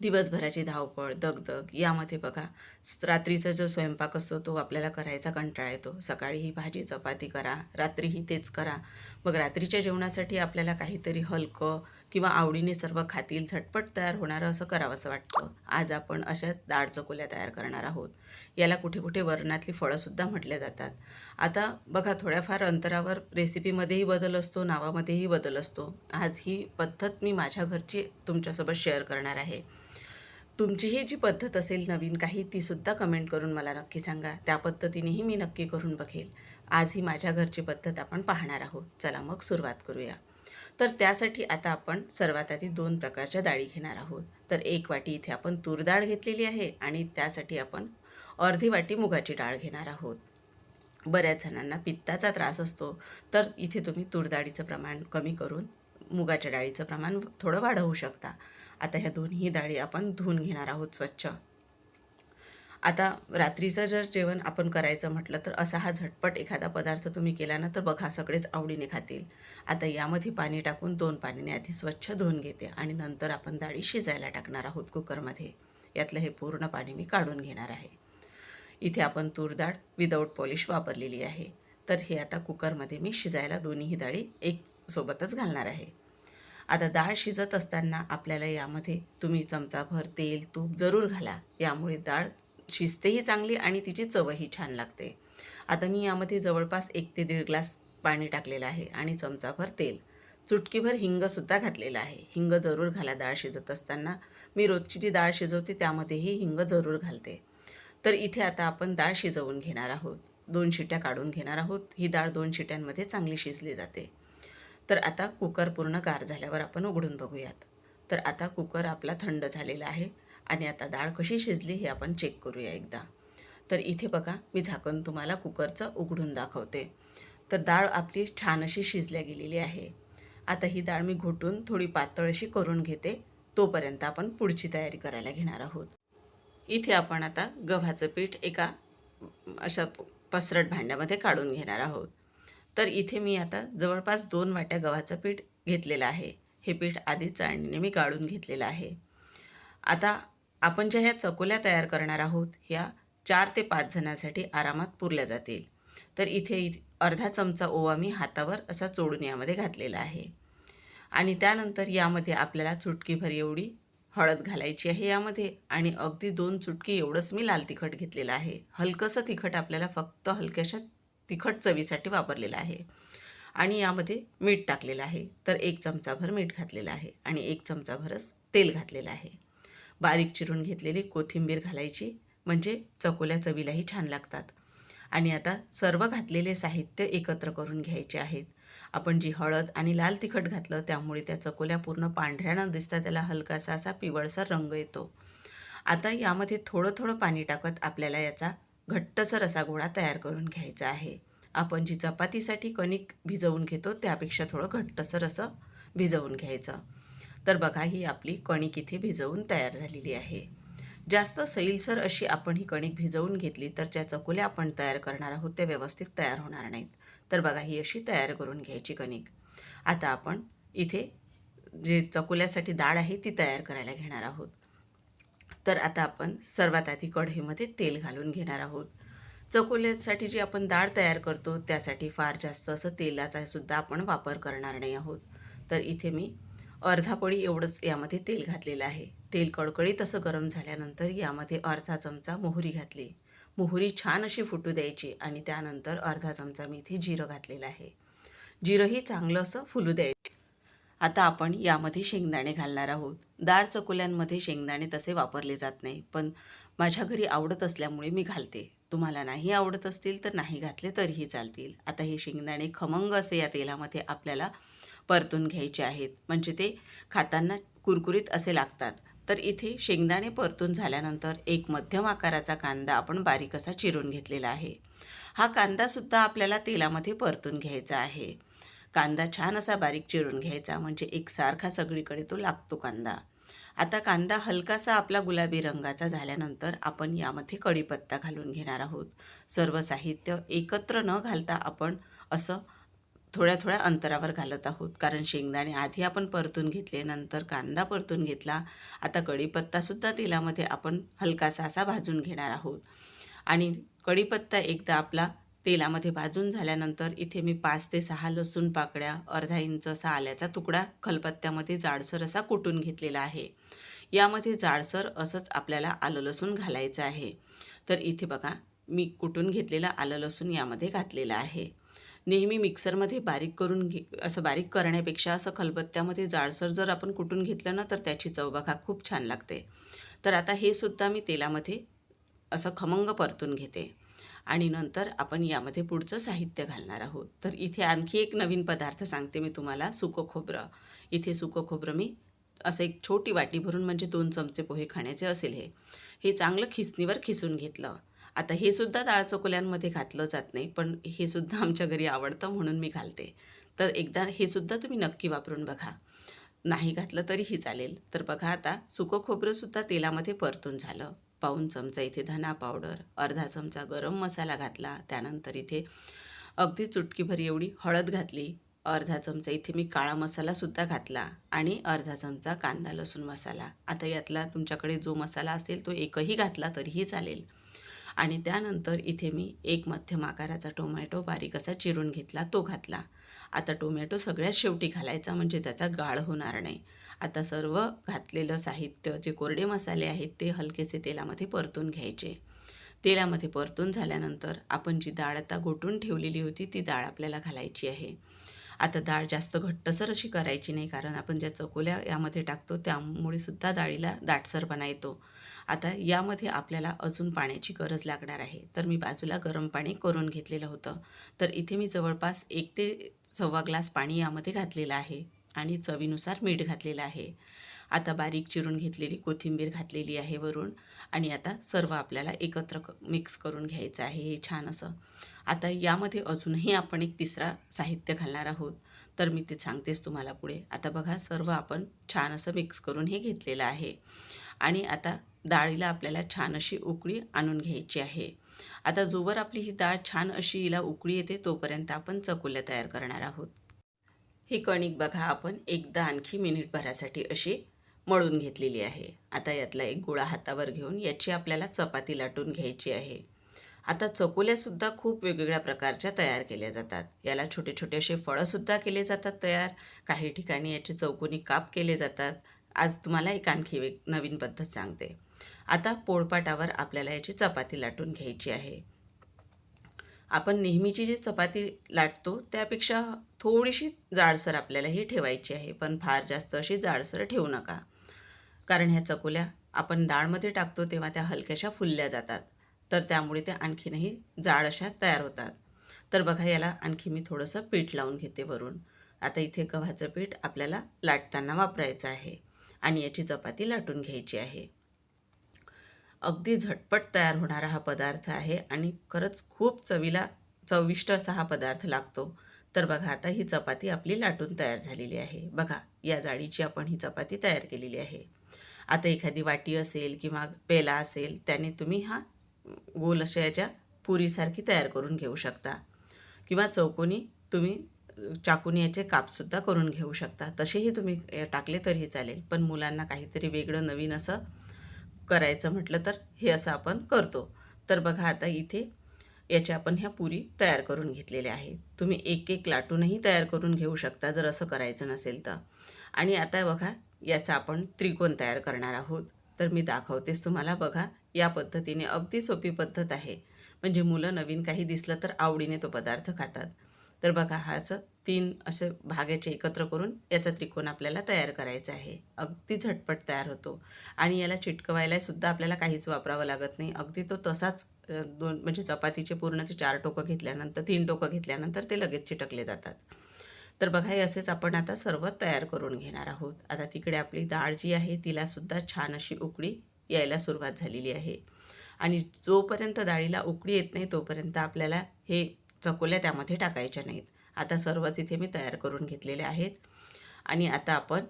दिवसभराची धावपळ दगदग यामध्ये बघा रात्रीचा जो स्वयंपाक असतो तो आपल्याला करायचा कंटाळा येतो. सकाळी ही भाजी चपाती करा रात्रीही तेच करा. मग रात्रीच्या जेवणासाठी आपल्याला काहीतरी हलकं किंवा आवडीने सर्व खातील झटपट तयार होणारं असं करावंसं वाटतं. आज आपण अशाच डाळ चकोल्या तयार करणार आहोत. याला कुठे कुठे वरणातली फळंसुद्धा म्हटल्या जातात. आता बघा थोड्याफार अंतरावर रेसिपीमध्येही बदल असतो नावामध्येही बदल असतो. आज ही पद्धत मी माझ्या घरची तुमच्यासोबत शेअर करणार आहे. तुमची ही जी पद्धत असेल नवीन काही तीसुद्धा कमेंट करून मला नक्की सांगा. त्या पद्धतीनेही मी नक्की करून बघेल. आज ही माझ्या घरची पद्धत आपण पाहणार आहोत. चला मग सुरुवात करूया. तर त्यासाठी आता आपण सर्वात आधी दोन प्रकारच्या डाळी घेणार आहोत. तर एक वाटी इथे आपण तूर डाळ घेतलेली आहे आणि त्यासाठी आपण अर्धी वाटी मुगाची डाळ घेणार आहोत. बऱ्याच जणांना पित्ताचा त्रास असतो तर इथे तुम्ही तूर डाळीचं प्रमाण कमी करून मुगाच्या डाळीचं प्रमाण थोडं वाढवू शकता. आता ह्या दोन्ही डाळी आपण धुवून घेणार आहोत स्वच्छ. आता रात्रीचं जर जेवण आपण करायचं म्हटलं तर असा हा झटपट एखादा पदार्थ तुम्ही केला ना तर बघा सगळेच आवडीने खातील. आता यामध्ये पाणी टाकून दोन पाण्याने आधी स्वच्छ धुवून घेते आणि नंतर आपण डाळी शिजायला टाकणार आहोत कुकरमध्ये. यातलं हे पूर्ण पाणी मी काढून घेणार आहे. इथे आपण तूर डाळ विदाऊट पॉलिश वापरलेली आहे. तर हे आता कुकरमध्ये मी शिजायला दोन्हीही डाळी एक सोबतच घालणार आहे. आता डाळ शिजत असताना आपल्याला यामध्ये तुम्ही चमचाभर तेल तूप जरूर घाला. यामुळे डाळ शिजतेही चांगली आणि तिची चवही छान लागते. आता मी यामध्ये जवळपास एक ते दीड ग्लास पाणी टाकलेलं आहे आणि चमचाभर तेल. चुटकीभर हिंगसुद्धा घातलेलं आहे. हिंग जरूर घाला डाळ शिजत असताना. मी रोजची जी डाळ शिजवते त्यामध्येही हिंग जरूर घालते. तर इथे आता आपण डाळ शिजवून घेणार आहोत. दोन शिट्या काढून घेणार आहोत. ही डाळ दोन शिट्यांमध्ये चांगली शिजली जाते. तर आता कुकर पूर्ण गार झाल्यावर आपण उघडून बघूयात. तर आता कुकर आपला थंड झालेला आहे. आणि आता डाळ कशी शिजली हे आपण चेक करूया एकदा. तर इथे बघा मी झाकण तुम्हाला कुकरचं उघडून दाखवते. तर डाळ आपली छान अशी शिजल्या गेलेली आहे. आता ही डाळ मी घोटून थोडी पातळ अशी करून घेते. तोपर्यंत आपण पुढची तयारी करायला घेणार आहोत. इथे आपण आता गव्हाचं पीठ एका अशा पसरट भांड्यामध्ये काढून घेणार आहोत. तर इथे मी आता जवळपास दोन वाट्या गव्हाचं पीठ घेतलेलं आहे. हे पीठ आधी चाळणीने मी गाळून घेतलेलं आहे. आता आपण ज्या ह्या चकोल्या तयार करणार आहोत ह्या चार ते पाच जणांसाठी आरामात पुरल्या जातील. तर इथे अर्धा चमचा ओवा मी हातावर असा चोडून यामध्ये घातलेला आहे. आणि त्यानंतर यामध्ये आपल्याला चुटकीभर एवढी हळद घालायची आहे यामध्ये आणि अगदी दोन चुटकी एवढंच मी लाल तिखट घेतलेलं आहे. हलकंसं तिखट आपल्याला फक्त हलक्याशा तिखट चवीसाठी वापरलेलं आहे. आणि यामध्ये मीठ टाकलेलं आहे. तर एक चमचाभर मीठ घातलेलं आहे आणि एक चमचाभरच तेल घातलेलं आहे. बारीक चिरून घेतलेली कोथिंबीर घालायची म्हणजे चकोल्या चवीलाही छान लागतात. आणि आता सर्व घातलेले साहित्य एकत्र करून घ्यायचे आहेत. आपण जी हळद आणि लाल तिखट घातलं त्यामुळे त्या चकोल्या पूर्ण पांढऱ्या न दिसता त्याला हलकासा असा पिवळसर रंग येतो. आता यामध्ये थोडं थोडं पाणी टाकत आपल्याला याचा घट्टसर असा गोळा तयार करून घ्यायचा आहे. आपण जी चपातीसाठी कणिक भिजवून घेतो त्यापेक्षा थोडं घट्टसर असं भिजवून घ्यायचं. तर बघा ही आपली कणिक इथे भिजवून तयार झालेली आहे. जास्त सैलसर अशी आपण ही कणिक भिजवून घेतली तर ज्या चकोल्या आपण तयार करणार आहोत. त्या व्यवस्थित तयार होणार नाहीत. तर बघा ही अशी तयार करून घ्यायची कणिक. आता आपण इथे जे चकोल्यासाठी डाळ आहे ती तयार करायला घेणार आहोत. तर आता आपण सर्वात आधी कढईमध्ये तेल घालून घेणार आहोत. चकोल्यासाठी जी आपण डाळ तयार करतो त्यासाठी फार जास्त असं तेलाचा सुद्धा आपण वापर करणार नाही आहोत. तर इथे मी अर्धा पडी एवढंच यामध्ये तेल घातलेलं आहे. तेल कडकडीत असं गरम झाल्यानंतर यामध्ये अर्धा चमचा मोहरी घातली. मोहरी छान अशी फुटू द्यायची आणि त्यानंतर अर्धा चमचा मी इथे जिरं घातलेलं आहे. जिरंही चांगलं असं फुलू द्यायचं. आता आपण यामध्ये शेंगदाणे घालणार आहोत. डाळ चकोल्यांमध्ये शेंगदाणे तसे वापरले जात नाही पण माझ्या घरी आवडत असल्यामुळे मी घालते. तुम्हाला नाही आवडत असतील तर नाही घातले तरीही चालतील. आता हे शेंगदाणे खमंग असे या तेलामध्ये आपल्याला परतून घ्यायचे आहेत. म्हणजे ते खाताना कुरकुरीत असे लागतात. तर इथे शेंगदाणे परतून झाल्यानंतर एक मध्यम आकाराचा कांदा आपण बारीक असा चिरून घेतलेला आहे. हा कांदासुद्धा आपल्याला तेलामध्ये परतून घ्यायचा आहे. कांदा छान असा बारीक चिरून घ्यायचा म्हणजे एकसारखा सगळीकडे तो लागतो कांदा. आता कांदा हलकासा आपला गुलाबी रंगाचा झाल्यानंतर आपण यामध्ये कढीपत्ता घालून घेणार आहोत. सर्व साहित्य एकत्र न घालता आपण असं थोड्या थोड्या अंतरावर घालत आहोत. कारण शेंगदाणे आधी आपण परतून घेतले नंतर कांदा परतून घेतला. आता कढीपत्तासुद्धा तेलामध्ये आपण हलकासा असा भाजून घेणार आहोत. आणि कढीपत्ता एकदा आपला तेलामध्ये भाजून झाल्यानंतर इथे मी पाच ते सहा लसूण पाकळ्या अर्धा इंच असा आल्याचा तुकडा खलपत्त्यामध्ये जाडसर असा कुटून घेतलेला आहे. यामध्ये जाडसर असंच आपल्याला आलं लसूण घालायचं आहे. तर इथे बघा मी कुटून घेतलेलं आलं लसूण यामध्ये घातलेलं आहे. नेहमी मिक्सरमध्ये बारीक करून घे असं बारीक करण्यापेक्षा असं खलबत्त्यामध्ये जाडसर जर आपण कुटून घेतलं ना तर त्याची चव बघा खूप छान लागते. तर आता हे सुद्धा मी तेलामध्ये असं खमंग परतून घेते. आणि नंतर आपण यामध्ये पुढचं साहित्य घालणार आहोत. तर इथे आणखी एक नवीन पदार्थ सांगते मी तुम्हाला सुकं खोबरं. इथे सुकं खोबरं मी असं एक छोटी वाटी भरून म्हणजे दोन चमचे पोहे खाण्याचे असेल हे हे चांगलं खिसणीवर खिसून घेतलं. आता हे सुद्धा डाळ चकोल्यांमध्ये घातलं जात नाही पण हे सुद्धा आमच्या घरी आवडतं म्हणून मी घालते. तर एकदा हे सुद्धा तुम्ही नक्की वापरून बघा. नाही घातलं तरीही चालेल. तर बघा आता सुकं खोबरंसुद्धा तेलामध्ये परतून झालं. पाऊन चमचा इथे धना पावडर अर्धा चमचा गरम मसाला घातला त्यानंतर इथे अगदी चुटकीभर एवढी हळद घातली अर्धा चमचा इथे मी काळा मसालासुद्धा घातला आणि अर्धा चमचा कांदा लसूण मसाला. आता यातला तुमच्याकडे जो मसाला असेल तो एकही घातला तरीही चालेल. आणि त्यानंतर इथे मी एक मध्यम आकाराचा टोमॅटो बारीक असा चिरून घेतला तो घातला. आता टोमॅटो सगळ्यात शेवटी घालायचा म्हणजे त्याचा गाळ होणार नाही. आता सर्व घातलेलं साहित्य जे कोरडे मसाले आहेत ते हलकेसे तेलामध्ये परतून घ्यायचे. तेलामध्ये परतून झाल्यानंतर आपण जी डाळ आता घोटून ठेवलेली होती ती डाळ आपल्याला घालायची आहे. आता डाळ जास्त घट्टसर अशी करायची नाही कारण आपण ज्या चकोल्या यामध्ये टाकतो त्यामुळे सुद्धा डाळीला दाटसरपणा येतो. आता यामध्ये आपल्याला अजून पाण्याची गरज लागणार आहे. तर मी बाजूला गरम पाणी करून घेतलेलं होतं. तर इथे मी जवळपास एक ते सव्वा ग्लास पाणी यामध्ये घातलेलं आहे आणि चवीनुसार मीठ घातलेलं आहे. आता बारीक चिरून घेतलेली कोथिंबीर घातलेली आहे वरून आणि आता सर्व आपल्याला एकत्र क मिक्स करून घ्यायचं आहे. हे छान असं आता यामध्ये अजूनही आपण एक तिसरा साहित्य घालणार आहोत. तर मी ते सांगतेच तुम्हाला पुढे. आता बघा सर्व आपण छान असं मिक्स करून हे घेतलेलं आहे. आणि आता डाळीला आपल्याला छान अशी उकळी आणून घ्यायची आहे. आता जोवर आपली ही डाळ छान अशी हिला उकळी येते तोपर्यंत आपण चकोल्या तयार करणार आहोत. ही कणिक बघा आपण एकदा आणखी मिनिटभरासाठी अशी मळून घेतलेली आहे. आता यातला एक गोळा हातावर घेऊन याची आपल्याला चपाती लाटून घ्यायची आहे. आता चकोल्यासुद्धा खूप वेगवेगळ्या प्रकारच्या तयार केल्या जातात. याला छोटे छोटे असे फळंसुद्धा केले जातात तयार. काही ठिकाणी याचे चौकोनी काप केले जातात. आज तुम्हाला एक आणखी एक नवीन पद्धत सांगते. आता पोळपाटावर आपल्याला याची चपाती लाटून घ्यायची आहे. आपण नेहमीची जी चपाती लाटतो त्यापेक्षा थोडीशी जाडसर आपल्याला ही ठेवायची आहे. पण फार जास्त अशी जाडसर ठेवू नका. कारण ह्या चकोल्या आपण डाळमध्ये टाकतो तेव्हा त्या हलक्याशा फुलल्या जातात. तर त्यामुळे त्या आणखीनही जाड अशा तयार होतात. तर बघा याला आणखी मी थोडंसं पीठ लावून घेते वरून. आता इथे गव्हाचं पीठ आपल्याला लाटताना वापरायचं आहे आणि याची चपाती लाटून घ्यायची आहे. अगदी झटपट तयार होणारा हा पदार्थ आहे आणि खरंच खूप चवीला चविष्ट असा हा पदार्थ लागतो. तर बघा आता ही चपाती आपली लाटून तयार झालेली आहे. बघा या जाडीची आपण ही चपाती तयार केलेली आहे. आता एखादी वाटी असेल किंवा पेला असेल त्याने तुम्ही हा गोल अशा याच्या पुरीसारखी तयार करून घेऊ शकता. किंवा चौकोनी तुम्ही चाकून याचे कापसुद्धा करून घेऊ शकता. तसेही तुम्ही टाकले तरीही चालेल. पण मुलांना काहीतरी वेगळं नवीन असं करायचं म्हटलं तर हे असं आपण करतो. तर बघा आता इथे याच्या आपण ह्या पुरी तयार करून घेतलेल्या आहेत. तुम्ही एक एक लाटूनही तयार करून घेऊ शकता जर असं करायचं नसेल तर. आणि आता बघा याचा आपण त्रिकोण तयार करणार आहोत. तर मी दाखवतेच तुम्हाला. बघा या पद्धतीने अगदी सोपी पद्धत आहे. म्हणजे मुलं नवीन काही दिसलं तर आवडीने तो पदार्थ खातात. तर बघा हा असं तीन असे भागाचे एकत्र करून याचा त्रिकोण आपल्याला तयार करायचा आहे. अगदी झटपट तयार होतो. आणि याला चिटकवायलासुद्धा आपल्याला काहीच वापरावं लागत नाही. अगदी तो तसाच दोन म्हणजे चपातीचे पूर्ण ते चार टोकं घेतल्यानंतर तीन टोकं घेतल्यानंतर ते लगेच चिटकले जातात. तर बघा हे असेच आपण आता सर्व तयार करून घेणार आहोत. आता तिकडे आपली डाळ जी आहे तिलासुद्धा छान अशी उकळी यायला सुरुवात झालेली आहे. आणि जोपर्यंत डाळीला उकळी येत नाही तोपर्यंत आपल्याला हे चकोल्या त्यामध्ये टाकायच्या नाहीत. आता सर्वच इथे मी तयार करून घेतलेले आहेत. आणि आता आपण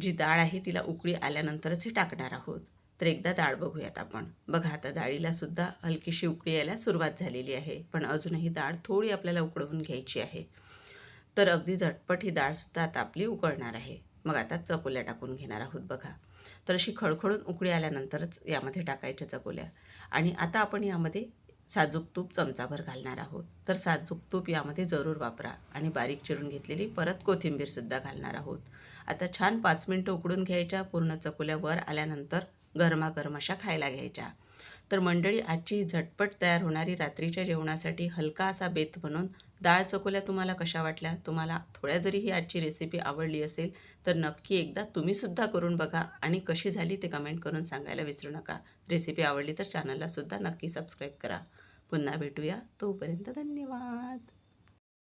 जी डाळ आहे तिला उकळी आल्यानंतरच हे टाकणार आहोत. तर एकदा डाळ बघूयात आपण. बघा आता डाळीलासुद्धा हलकीशी उकळी यायला सुरुवात झालेली आहे. पण अजूनही डाळ थोडी आपल्याला उकळवून घ्यायची आहे. तर अगदी झटपट ही डाळसुद्धा आता आपली उकळणार आहे. मग आता चकोल्या टाकून घेणार आहोत बघा. तर अशी खळखळून उकळी आल्यानंतरच यामध्ये टाकायच्या चकोल्या. आणि आता आपण यामध्ये साजूक तूप चमचाभर घालणार आहोत. तर साजूक तूप यामध्ये जरूर वापरा आणि बारीक चिरून घेतलेली परत कोथिंबीरसुद्धा घालणार आहोत. आता छान पाच मिनटं उकडून घ्यायच्या पूर्ण चकोल्या वर आल्यानंतर गरमागरम अशा खायला घ्यायच्या. तर मंडळी आजची झटपट तयार होणारी रात्रीच्या जेवणासाठी हलका असा बेत बनवून डाळ चकोल्या तुम्हाला कशा वाटल्या तुम्हाला थोड्या जरी ही आजची रेसिपी आवडली असेल तर नक्की एकदा तुम्हीसुद्धा करून बघा आणि कशी झाली ते कमेंट करून सांगायला विसरू नका. रेसिपी आवडली तर चॅनललासुद्धा नक्की सबस्क्राईब करा. पुन्हा भेटूया. तोपर्यंत धन्यवाद.